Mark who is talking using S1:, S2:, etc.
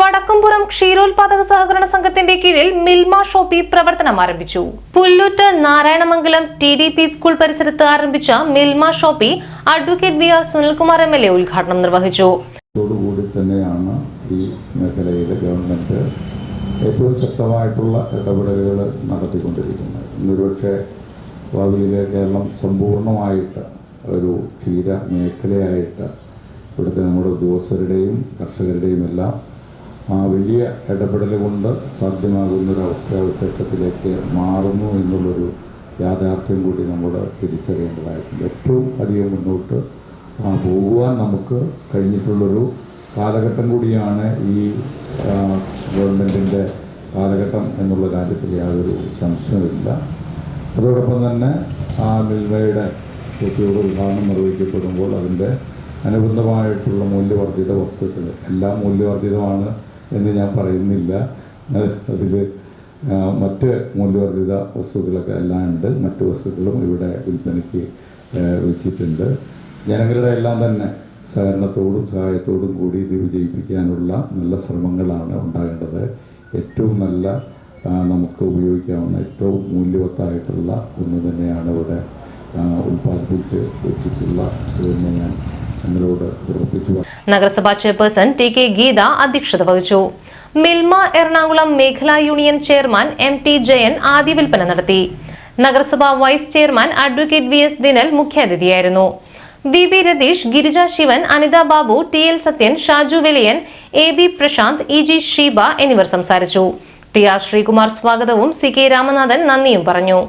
S1: വടക്കുംപുറം ക്ഷീരോത്പാദക സഹകരണ സംഘത്തിന്റെ കീഴിൽ മിൽമ ഷോപ്പി പ്രവർത്തനം ആരംഭിച്ചു. Pullut Narayanamangalam T D P school പരിസരത്ത് ആരംഭിച്ച Milma shoppe advocate V R Sunilkumar M L A ഉദ്ഘാടനം നിർവഹിച്ചു.
S2: കൂടി തന്നെയാണ് ഈ മേഖലയിലെ ഗവൺമെന്റ് ഏറ്റവും ശക്തമായിട്ടുള്ള ഇടപെടലുകൾ നടത്തിക്കൊണ്ടിരിക്കുന്നത്. ഇന്നൊരുപക്ഷെ ഭാവിയിൽ കേരളം സമ്പൂർണമായിട്ട് ഒരു ക്ഷീര മേഖലയായിട്ട് ഇവിടുത്തെ നമ്മുടെ ഉദ്യോഗസ്ഥരുടെയും കർഷകരുടെയും എല്ലാം ആ വലിയ ഇടപെടൽ കൊണ്ട് സാധ്യമാകുന്ന ഒരു അവസ്ഥാവിശേഷത്തിലേക്ക് മാറുന്നു എന്നുള്ളൊരു യാഥാർത്ഥ്യം കൂടി നമ്മൾ തിരിച്ചറിയേണ്ടതായിട്ടുണ്ട്. ഏറ്റവും അധികം മുന്നോട്ട് പോകുവാൻ നമുക്ക് കഴിഞ്ഞിട്ടുള്ളൊരു കാലഘട്ടം കൂടിയാണ് ഈ ഗവൺമെന്റിന്റെ കാലഘട്ടം എന്നുള്ള കാര്യത്തിൽ യാതൊരു സംശയമില്ല അതോടൊപ്പം തന്നെ ആ മിൽമയുടെ ഷോപ്പിയുടെ ഉദ്ഘാടനം നിർവഹിക്കപ്പെടുമ്പോൾ അതിന്റെ അനുബന്ധമായിട്ടുള്ള മൂല്യവർദ്ധിത വസ്തുക്കൾ. എല്ലാം മൂല്യവർദ്ധിതമാണ് എന്ന് ഞാൻ പറയുന്നില്ല. അതിൽ മറ്റ് മൂല്യവർദ്ധിത വസ്തുക്കളൊക്കെ എല്ലാം ഉണ്ട്. മറ്റ് വസ്തുക്കളും ഇവിടെ വിൽപ്പനയ്ക്ക് വെച്ചിട്ടുണ്ട്. ജനങ്ങളുടെ എല്ലാം തന്നെ സഹകരണത്തോടും സഹായത്തോടും കൂടി ഇത് വിജയിപ്പിക്കാനുള്ള നല്ല ശ്രമങ്ങളാണ് ഉണ്ടാകേണ്ടത്. ഏറ്റവും നല്ല നമുക്ക് ഉപയോഗിക്കാവുന്ന ഏറ്റവും മൂല്യവത്തായിട്ടുള്ള ഒന്ന് തന്നെയാണ് ഇവിടെ ഉൽപ്പാദിപ്പിച്ച് വെച്ചിട്ടുള്ള എന്ന് ഞാൻ
S1: നഗരസഭാ ചെയർപേഴ്സൺ ടി കെ ഗീത അധ്യക്ഷത വഹിച്ചു. മിൽമ എറണാകുളം മേഖലാ union chairman M T Jayan ആദ്യ വിൽപ്പന നടത്തി. നഗരസഭാ vice chairman advocate V S Dinal മുഖ്യാതിഥിയായിരുന്നു. V B Ratheesh Girija Sivan Anitha Babu T L Sathyan Shaju Vilayan A B Prasanth E G Sheeba എന്നിവർ സംസാരിച്ചു. T R Sreekumar സ്വാഗതവും C K Ramanathan നന്ദിയും പറഞ്ഞു.